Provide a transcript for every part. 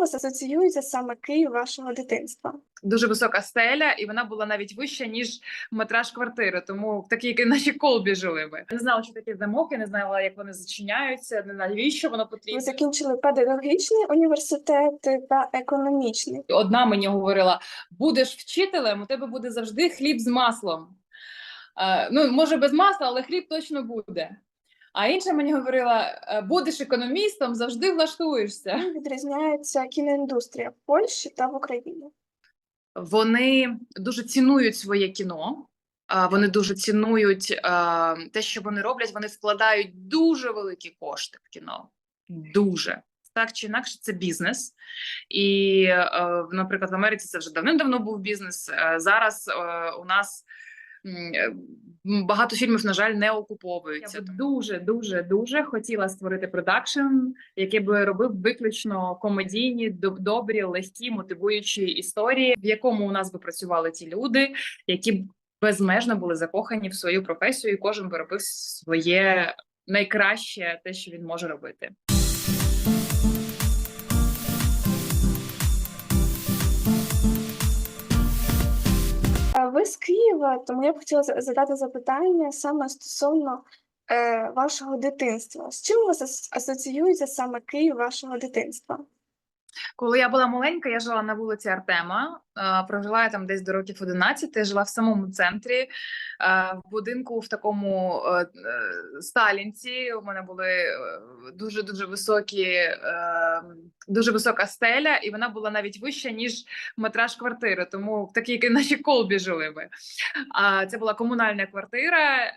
вас асоціюється саме Київ вашого дитинства? дуже висока стеля, і вона була навіть вища, ніж метраж квартири. Тому в такій наші колбі жили би. Не знала, що таке замок, я не знала, як вони зачиняються, не навіщо воно Ви потрібно. закінчили педагогічний університет та економічний. Одна мені говорила: будеш вчителем, у тебе буде завжди хліб з маслом. Е, ну, може, без масла, але хліб точно буде. А інша мені говорила: «Е, будеш економістом, завжди влаштуєшся. Чим відрізняється кіноіндустрія в Польщі та в Україні? Вони дуже цінують своє кіно. Вони дуже цінують те, що вони роблять. Вони вкладають дуже великі кошти в кіно. Дуже так чи інакше, це бізнес. І, е, наприклад, в Америці це вже давним-давно був бізнес. Е, Зараз е, у нас е, багато фільмів, на жаль, не окуповуються. Я б дуже, дуже, дуже хотіла створити продакшн, який би робив виключно комедійні, добрі, легкі, мотивуючі історії, в якому у нас би працювали ті люди, які безмежно були закохані в свою професію, і кожен би робив своє найкраще, те, що він може робити. Києва, тому я б хотіла задати запитання саме стосовно е, вашого дитинства. З чим у вас асоціюється саме Київ вашого дитинства? Коли я була маленька, я жила на вулиці Артема. е, Прожила я там десь до років 11, я жила в самому центрі, е, в будинку в такому е, Сталінці. У мене були дуже дуже високі, дуже висока стеля, і вона була навіть вища, ніж метраж квартири. Тому в такій наші колбі жили би. А це була комунальна квартира,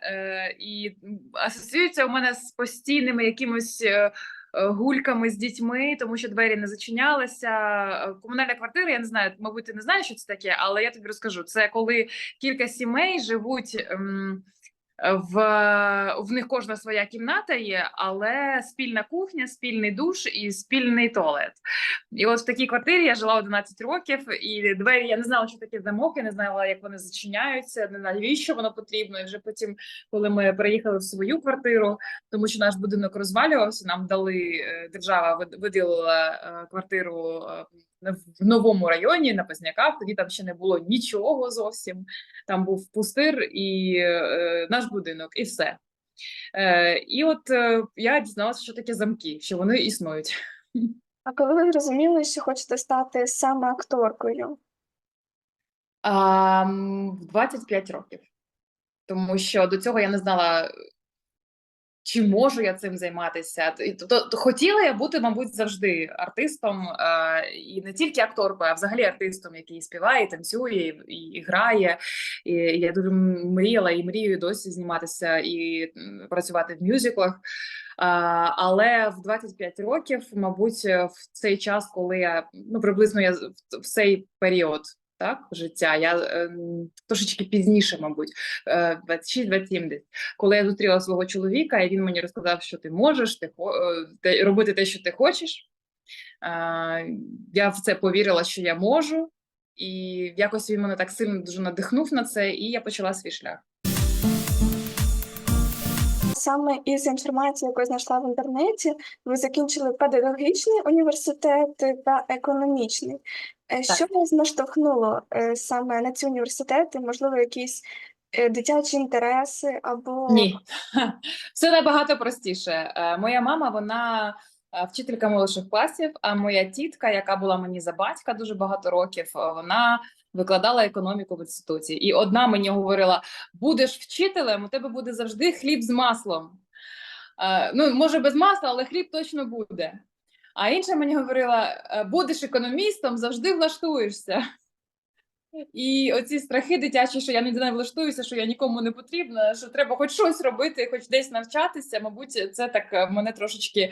і асоціюється у мене з постійними якимось. Е, гульками з дітьми, тому що двері не зачинялися. Е, Комунальна квартира, я не знаю, мабуть, ти не знаєш, що це таке, але я тобі розкажу. Це коли кілька сімей живуть. ем, В, в них кожна своя кімната є, але спільна кухня, спільний душ і спільний туалет. І от в такій квартирі я жила 11 років, і двері я не знала, що таке замок, я не знала, як вони зачиняються, не навіщо воно потрібно. І вже потім, коли ми переїхали в свою квартиру, тому що наш будинок розвалювався. Нам дали е, держава виділила е, квартиру е, в новому районі на Позняках. Тоді там ще не було нічого зовсім. Там був пустир і е, наш будинок, і все. Е, і от е, я дізналася, що таке замки, що вони існують. А коли ви зрозуміли, що хочете стати саме акторкою? А, в 25 років. Тому що до цього я не знала, чи можу я цим займатися. Тобто хотіла я бути, мабуть, завжди артистом, е, і не тільки акторкою, а взагалі артистом, який співає, танцює і, і грає. І я дуже мріяла і мрію досі зніматися і працювати в мюзиклах. А, але в 25 років, мабуть, в цей час, коли я ну приблизно я в цей період так життя, я ем, трошечки пізніше, мабуть, е, 26-27 десь, коли я зустріла свого чоловіка, і він мені розказав, що ти можеш, ти е, робити те, що ти хочеш. Е, Я в це повірила, що я можу, і якось він мене так сильно дуже надихнув на це, і я почала свій шлях. Саме із інформації, яку я знайшла в інтернеті, ви закінчили педагогічний університет та економічний. Е, Що вас наштовхнуло е, саме на ці університети? Можливо, якісь е, дитячі інтереси або Ні, все набагато простіше. Моя мама, вона вчителька молодших класів, а моя тітка, яка була мені за батька дуже багато років, вона викладала економіку в інституті. І одна мені говорила: будеш вчителем, у тебе буде завжди хліб з маслом. Ну, може, без масла, але хліб точно буде. А інша мені говорила: «Е, будеш економістом, завжди влаштуєшся. І оці страхи дитячі, що я не влаштуюся, що я нікому не потрібна, що треба хоч щось робити, хоч десь навчатися. Мабуть, це так е, мене трошечки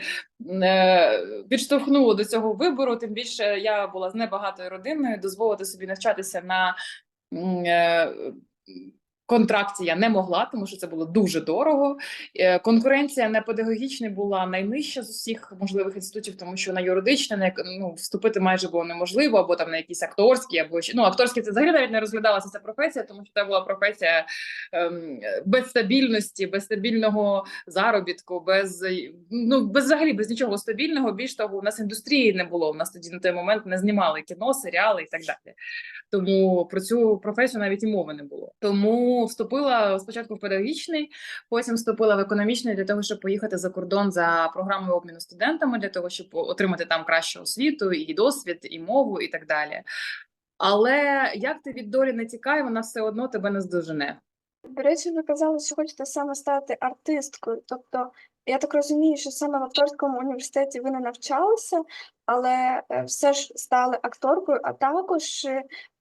е, підштовхнуло до цього вибору. Тим більше я була з небагатою родиною, дозволити собі навчатися на е, контракті я не могла, тому що це було дуже дорого. Е, Конкуренція на педагогічний була найнижча з усіх можливих інститутів, тому що на юридичне ну, вступити майже було неможливо, або там на якісь акторські, або ну акторські це взагалі навіть не розглядалася ця професія, тому що це була професія ем, без стабільності, без стабільного заробітку, без ну без взагалі без нічого стабільного. Більш того, у нас індустрії не було. У нас тоді на той момент не знімали кіно, серіали і так далі. Тому про цю професію навіть і мови не було. Тому вступила спочатку в педагогічний, потім вступила в економічний для того, щоб поїхати за кордон за програмою обміну студентами, для того, щоб отримати там кращу освіту, і досвід, і мову, і так далі. Але як ти від долі не тікай, вона все одно тебе не здожене. До речі, ви казали, що хочете саме стати артисткою. Тобто, я так розумію, що саме в акторському університеті ви не навчалися, але е, все ж стали акторкою, а також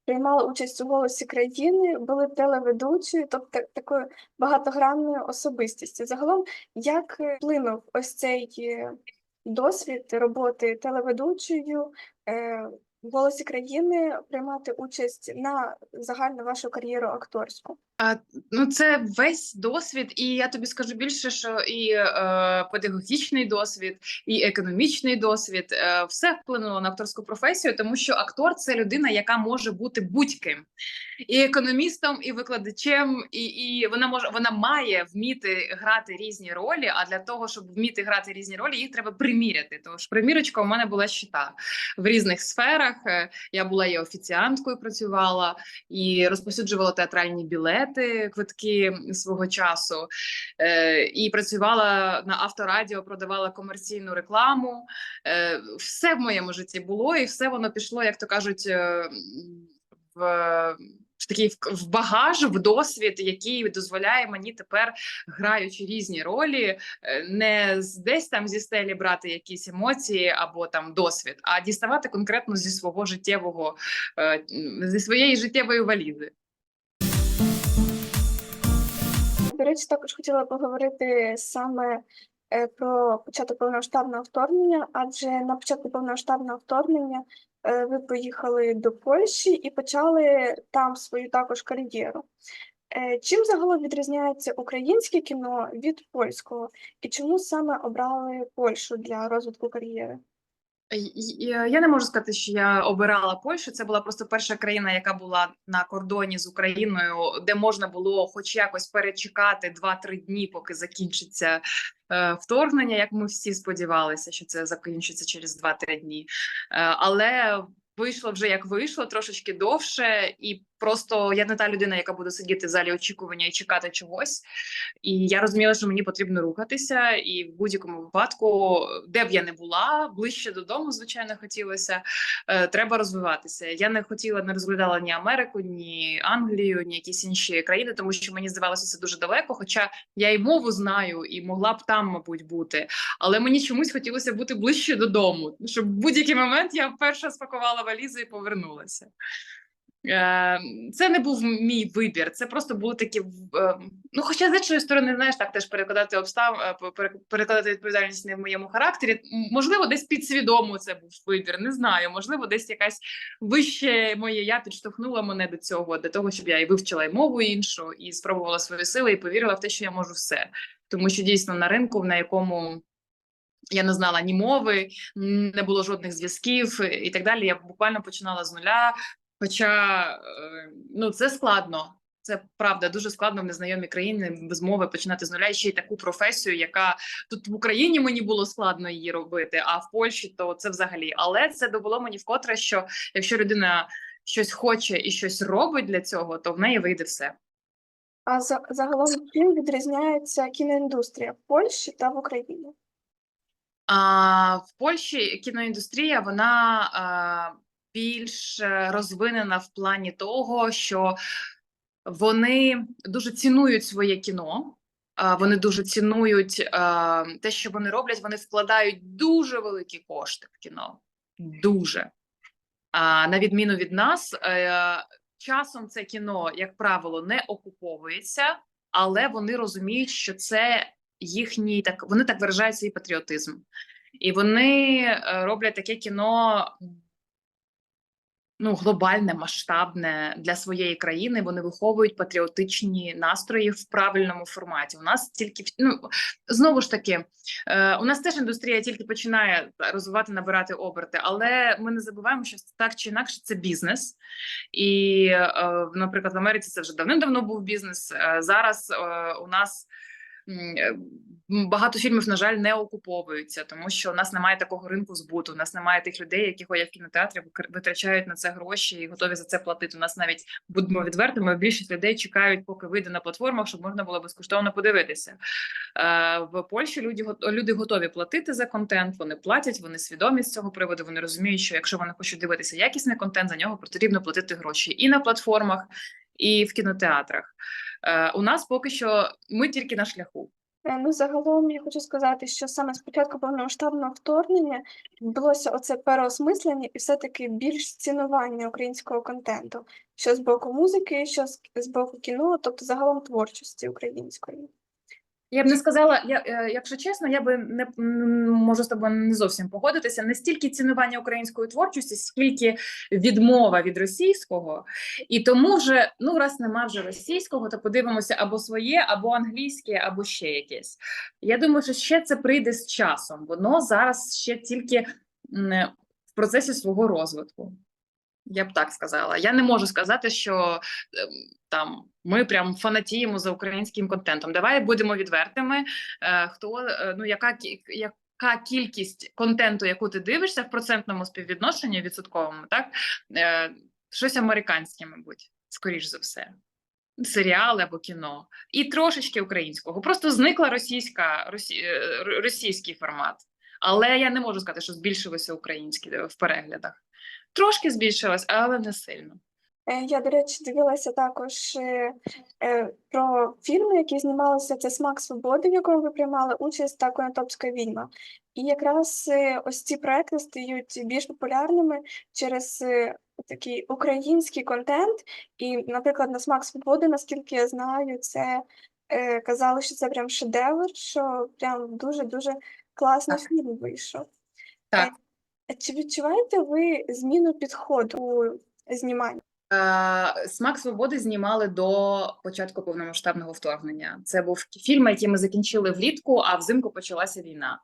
е, приймали участь у голосі країни, були телеведучою, тобто такою багатогранною особистістю. Загалом, як е, вплинув ось цей е, досвід роботи телеведучою е, в голосі країни приймати участь на загальну вашу кар'єру акторську? Ну, це весь досвід, і я тобі скажу більше, що і е, педагогічний досвід, і економічний досвід е, все вплинуло на акторську професію, тому що актор це людина, яка може бути будь-ким і економістом, і викладачем, і, і вона може вона має вміти грати різні ролі. А для того, щоб вміти грати різні ролі, їх треба приміряти. Тож примірочка у мене була щита в різних сферах. Е, Я була і офіціанткою, працювала і розповсюджувала театральні білети, квитки свого часу, е, і працювала на авторадіо, продавала комерційну рекламу. Е, все в моєму житті було, і все воно пішло, як то кажуть, е, в. Такий в- в багаж, в досвід, який дозволяє мені тепер, граючи різні ролі, е, не десь там зі стелі брати якісь емоції або там досвід, а діставати конкретно зі свого життєвого, е, зі своєї життєвої валізи. До речі, також хотіла поговорити саме е, про початок повномасштабного вторгнення, адже на початку повномасштабного вторгнення е, ви поїхали до Польщі і почали там свою також кар'єру. Е, Чим загалом відрізняється українське кіно від польського, і чому саме обрали Польщу для розвитку кар'єри? Й- Я не можу сказати, що я обирала Польщу. Це була просто перша країна, яка була на кордоні з Україною, де можна було хоч якось перечекати 2-3 дні, поки закінчиться е, вторгнення. Як ми всі сподівалися, що це закінчиться через 2-3 дні. Е, але вийшло вже як вийшло, трошечки довше, і просто я не та людина, яка буде сидіти в залі очікування і чекати чогось. І я розуміла, що мені потрібно рухатися, і в будь-якому випадку, де б я не була, ближче додому, звичайно, хотілося. е, Треба розвиватися. Я не хотіла, не розглядала ні Америку, ні Англію, ні якісь інші країни, тому що мені здавалося це дуже далеко. Хоча я і мову знаю, і могла б там, мабуть, бути. Але мені чомусь хотілося бути ближче додому, щоб в будь-який момент я перша спакувала валізи і повернулася. Е, Це не був мій вибір, це просто були такі. е, Ну, хоча з іншої сторони, знаєш, так теж перекладати обстав, е, перекладати відповідальність не в моєму характері. Можливо, десь підсвідомо це був вибір. Не знаю. Можливо, десь якась вище моє я підштовхнула мене до цього, до того, щоб я і вивчила і мову іншу, і спробувала свої сили, і повірила в те, що я можу все. Тому що дійсно на ринку, на якому я не знала ні мови, не було жодних зв'язків і так далі. Я буквально починала з нуля. Хоча е, ну це складно. Це правда дуже складно в незнайомій країні без мови починати з нуля ще й таку професію, яка тут в Україні мені було складно її робити, а в Польщі то це взагалі. Але це довело мені вкотре, що якщо людина щось хоче і щось робить для цього, то в неї вийде все. А загалом чим відрізняється кіноіндустрія в Польщі та в Україні? А в Польщі кіноіндустрія вона більш е, розвинена в плані того, що вони дуже цінують своє кіно. Вони дуже цінують те, що вони роблять. Вони вкладають дуже великі кошти в кіно. Дуже. На відміну від нас, е, часом це кіно, як правило, не окуповується, але вони розуміють, що це їхній так вони так виражають свій патріотизм, і вони е, роблять таке кіно. ну, глобальне, масштабне для своєї країни. Вони виховують патріотичні настрої в правильному форматі. У нас тільки ну знову ж таки, е, у нас теж індустрія тільки починає розвивати, набирати оберти, але ми не забуваємо, що так чи інакше це бізнес. І, е, наприклад, в Америці це вже давним-давно був бізнес. Зараз у нас. Е, Багато фільмів, на жаль, не окуповуються, тому що у нас немає такого ринку збуту. У нас немає тих людей, які ходять в кінотеатрі, витрачають на це гроші і готові за це платити. У нас навіть будемо відвертими. Більшість людей чекають, поки вийде на платформах, щоб можна було безкоштовно подивитися. Е, В Польщі люди люди готові платити за контент. Вони платять, вони свідомі з цього приводу. Вони розуміють, що якщо вони хочуть дивитися якісний контент, за нього потрібно платити гроші і на платформах, і в кінотеатрах. Е, У нас поки що ми тільки на шляху. Е, Ну, загалом я хочу сказати, що саме спочатку повномасштабного вторгнення відбулося оце переосмислення і все-таки більш цінування українського контенту, що з боку музики, що з, з боку кіно, тобто загалом творчості української. Я б не сказала, я, е, якщо чесно, я би не можу з тобою не зовсім погодитися. Не стільки цінування української творчості, скільки відмова від російського. І тому вже ну раз нема вже російського, то подивимося або своє, або англійське, або ще якесь. Я думаю, що ще це прийде з часом. Воно зараз ще тільки в процесі свого розвитку. Я б так сказала. Я не можу сказати, що ем, там ми прям фанатіємо за українським контентом. Давай будемо відвертими. Е, хто е, ну яка кі- яка кількість контенту, яку ти дивишся в процентному співвідношенні відсотковому, так е, щось американське, мабуть, скоріш за все. Серіали або кіно, і трошечки українського. Просто зникла російська росі, е, російський формат. Але я не можу сказати, що збільшилося українські е, в переглядах. Трошки збільшилось, але не сильно. Е, Я, до речі, дивилася також е, е, про фільми, які знімалися. Це Смак свободи, в якому ви приймали участь, та Конотопська відьма. І якраз ось ці проекти стають більш популярними через такий український контент. І, наприклад, на Смак свободи, наскільки я знаю, це казали, що це прям шедевр, що прям дуже-дуже класний фільм вийшов. Так. Чи відчуваєте ви зміну підходу у? Е, Смак свободи знімали до початку повномасштабного вторгнення. Це був фільм, який ми закінчили влітку, а взимку почалася війна.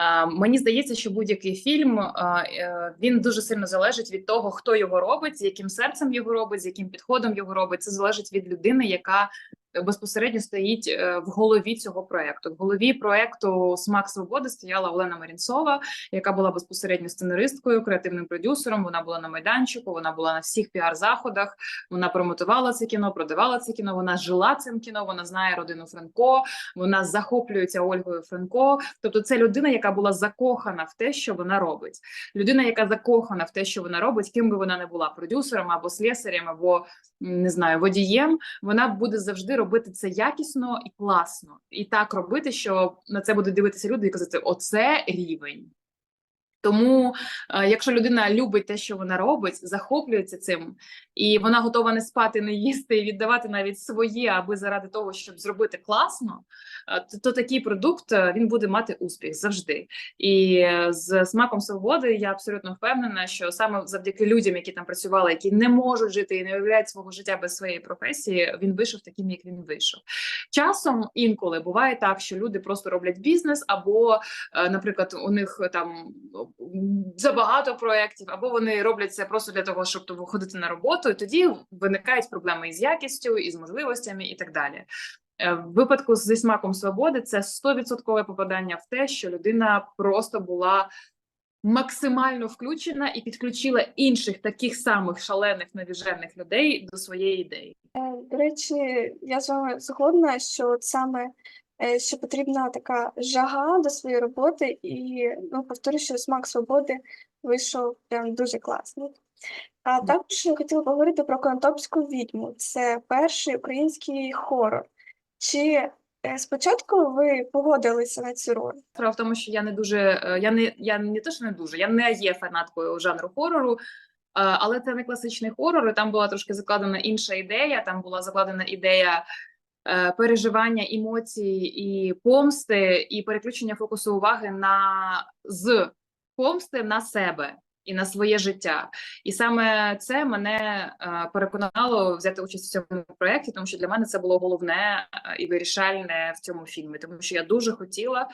Е, Мені здається, що будь-який фільм е, він дуже сильно залежить від того, хто його робить, з яким серцем його робить, з яким підходом його робить. Це залежить від людини, яка безпосередньо стоїть е, в голові цього проекту. В голові проекту Смак свободи стояла Олена Марінцова, яка була безпосередньо сценаристкою, креативним продюсером. Вона була на майданчику, вона була на всіх піар-заходах. Вона промотувала це кіно, продавала це кіно. Вона жила цим кіно. Вона знає родину Франко. Вона захоплюється Ольгою Франко. Тобто, це людина, яка була закохана в те, що вона робить. Людина, яка закохана в те, що вона робить, ким би вона не була продюсером або слесарем, або не знаю, водієм. Вона буде завжди робити це якісно і класно, і так робити, що на це будуть дивитися люди і казати: оце рівень. Тому, е, якщо людина любить те, що вона робить, захоплюється цим, і вона готова не спати, не їсти і віддавати навіть своє, аби заради того, щоб зробити класно, е, то, то такий продукт е, він буде мати успіх завжди. І з смаком свободи я абсолютно впевнена, що саме завдяки людям, які там працювали, які не можуть жити і не уявляють свого життя без своєї професії, він вийшов таким, як він вийшов. Часом інколи буває так, що люди просто роблять бізнес, або, наприклад, у них там забагато проєктів, або вони роблять це просто для того, щоб виходити на роботу, і тоді виникають проблеми із якістю, із можливостями і так далі. Е, В випадку зі смаком свободи це 100% попадання в те, що людина просто була максимально включена і підключила інших таких самих шалених навіжених людей до своєї ідеї. Е, До речі, я з вами згодна, що от саме що потрібна така жага до своєї роботи, і ну, повторюю, що смак свободи вийшов прям дуже класний. А також я хотіла поговорити про Конотопську відьму. Це перший український хорор. Чи е, спочатку ви погодилися на цю роль? Справа в тому, що я не дуже е, я не я не те, що не дуже, я не є фанаткою жанру хорору. е, Але це не класичний хорор. і Там була трошки закладена інша ідея. Там була закладена ідея е, переживання емоцій і помсти, і переключення фокусу уваги на з помсти на себе. і на своє життя. І саме це мене е, переконало взяти участь у цьому проєкті, тому що для мене це було головне е, і вирішальне в цьому фільмі, тому що я дуже хотіла.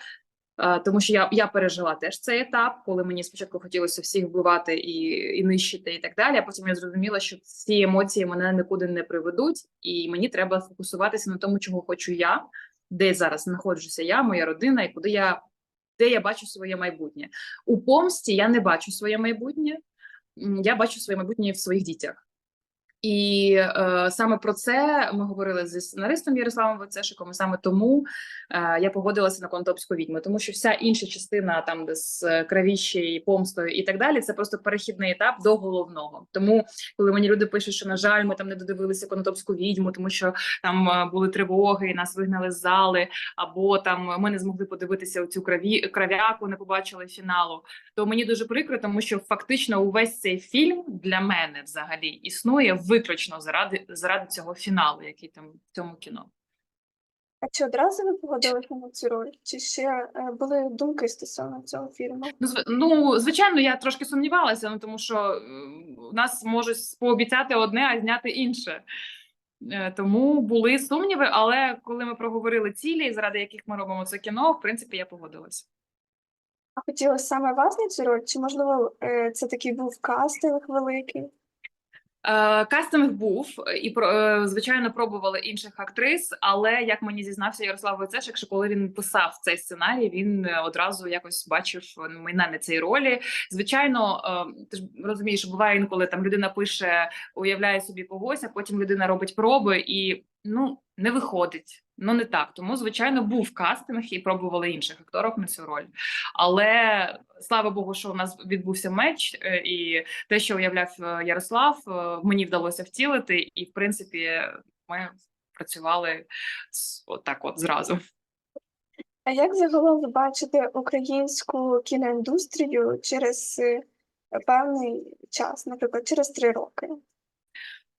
Е, Тому що я, я пережила теж цей етап, коли мені спочатку хотілося всіх вбивати і, і нищити, і так далі. А потім я зрозуміла, що ці емоції мене нікуди не приведуть, і мені треба фокусуватися на тому, чого хочу я, де зараз знаходжуся я, моя родина, і куди я де я бачу своє майбутнє. У помсті я не бачу своє майбутнє, я бачу своє майбутнє в своїх дітях. І е, саме про це ми говорили зі сценаристом Ярославом Вицешиком, і саме тому е, я погодилася на контопську відьму, тому що вся інша частина, там де з е, кровіщі, помстою і так далі, це просто перехідний етап до головного. Тому, коли мені люди пишуть, що на жаль, ми там не додивилися конотопську відьму, тому що там е, були тривоги, і нас вигнали з зали, або там ми не змогли подивитися цю крові кров'яку, не побачили фіналу. То мені дуже прикро, тому що фактично увесь цей фільм для мене взагалі існує виключно заради заради цього фіналу, який там в цьому кіно. А чи одразу ви погодилися на цю роль? Чи ще е, були думки стосовно цього фільму? Ну, зв- ну звичайно, я трошки сумнівалася, ну тому що у нас можуть пообіцяти одне, а зняти інше. Е, Тому були сумніви, але коли ми проговорили цілі, заради яких ми робимо це кіно, в принципі, я погодилася. А хотілося саме вас на цю роль? Чи можливо е, це такий був кастинг великий? Е, Кастинг був і про е, звичайно пробували інших актрис, але як мені зізнався Ярослав Войцешик, що коли він писав цей сценарій, він е, одразу якось бачив мене на цій ролі. Звичайно, е, ти ж розумієш, буває інколи там людина пише, уявляє собі когось, а потім людина робить проби і ну не виходить. Ну не так. Тому звичайно був кастинг і пробували інших акторів на цю роль. Але слава Богу, що у нас відбувся меч, е, і те, що уявляв е, Ярослав, е, мені вдалося втілити, і в принципі ми працювали отак, от зразу. А як загалом ви бачите українську кіноіндустрію через певний час, наприклад, через три роки?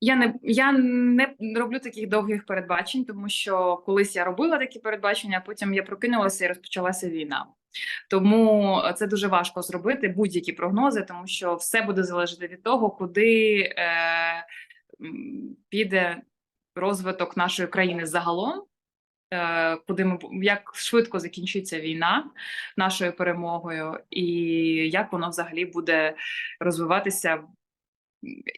Я не я не роблю таких довгих передбачень, тому що колись я робила такі передбачення, а потім я прокинулася і розпочалася війна. Тому це дуже важко зробити будь-які прогнози, тому що все буде залежати від того, куди е, піде розвиток нашої країни загалом. е, Куди ми як швидко закінчиться війна нашою перемогою, і як воно взагалі буде розвиватися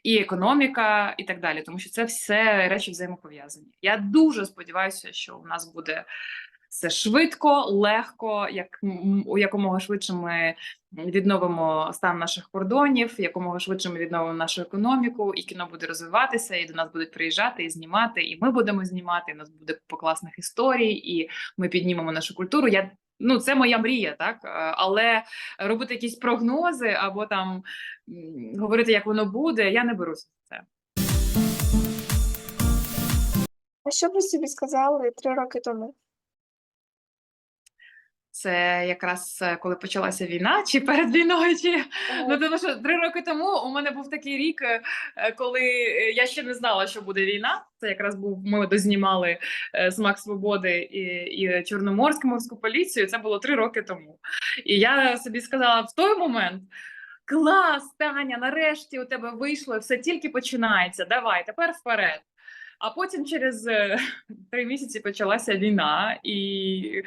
і економіка, і так далі, тому що це все речі взаємопов'язані. Я дуже сподіваюся, що у нас буде все швидко, легко, як у якомога швидше ми відновимо стан наших кордонів, якомога швидше ми відновимо нашу економіку, і кіно буде розвиватися, і до нас будуть приїжджати і знімати, і ми будемо знімати. І у нас буде купа класних історій, і ми піднімемо нашу культуру. Я ну це моя мрія, так Е, але робити якісь прогнози або там говорити, як воно буде, я не беруся за це. А що ви собі сказали три роки тому? Це якраз е, коли почалася війна, чи перед війною, чи ну тому що три роки тому у мене був такий рік, е, коли е, я ще не знала, що буде війна. Це якраз був ми дознімали смак свободи і, і Чорноморську морську поліцію. Це було три роки тому. І я собі сказала в той момент. Клас, Таня, нарешті у тебе вийшло, все тільки починається. Давай, тепер вперед. А потім через е, три місяці почалася війна, і,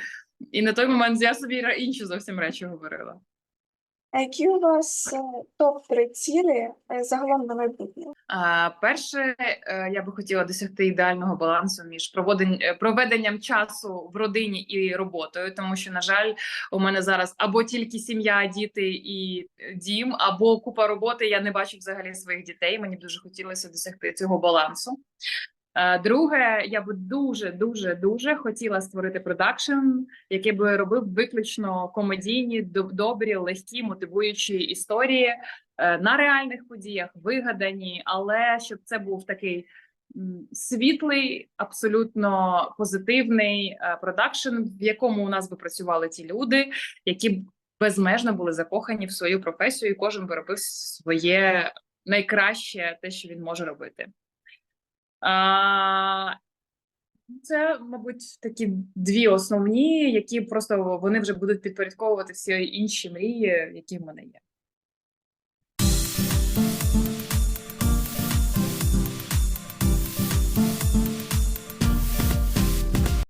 і на той момент я собі інші зовсім речі говорила. А які у вас е, топ-3 цілі е, загалом на майбутнє? А, перше, я би хотіла досягти ідеального балансу між проведенням часу в родині і роботою, тому що, на жаль, у мене зараз або тільки сім'я, діти і дім, або купа роботи. Я не бачу взагалі своїх дітей. Мені б дуже хотілося досягти цього балансу. Е, Друге, я би дуже, дуже, дуже хотіла створити продакшн, який би робив виключно комедійні, добрі, легкі, мотивуючі історії е, на реальних подіях, вигадані, але щоб це був такий світлий, абсолютно позитивний е, продакшн, в якому у нас би працювали ті люди, які б безмежно були закохані в свою професію, і кожен би робив своє найкраще, те, що він може робити. А, це, мабуть, такі дві основні, які просто вони вже будуть підпорядковувати всі інші мрії, які в мене є.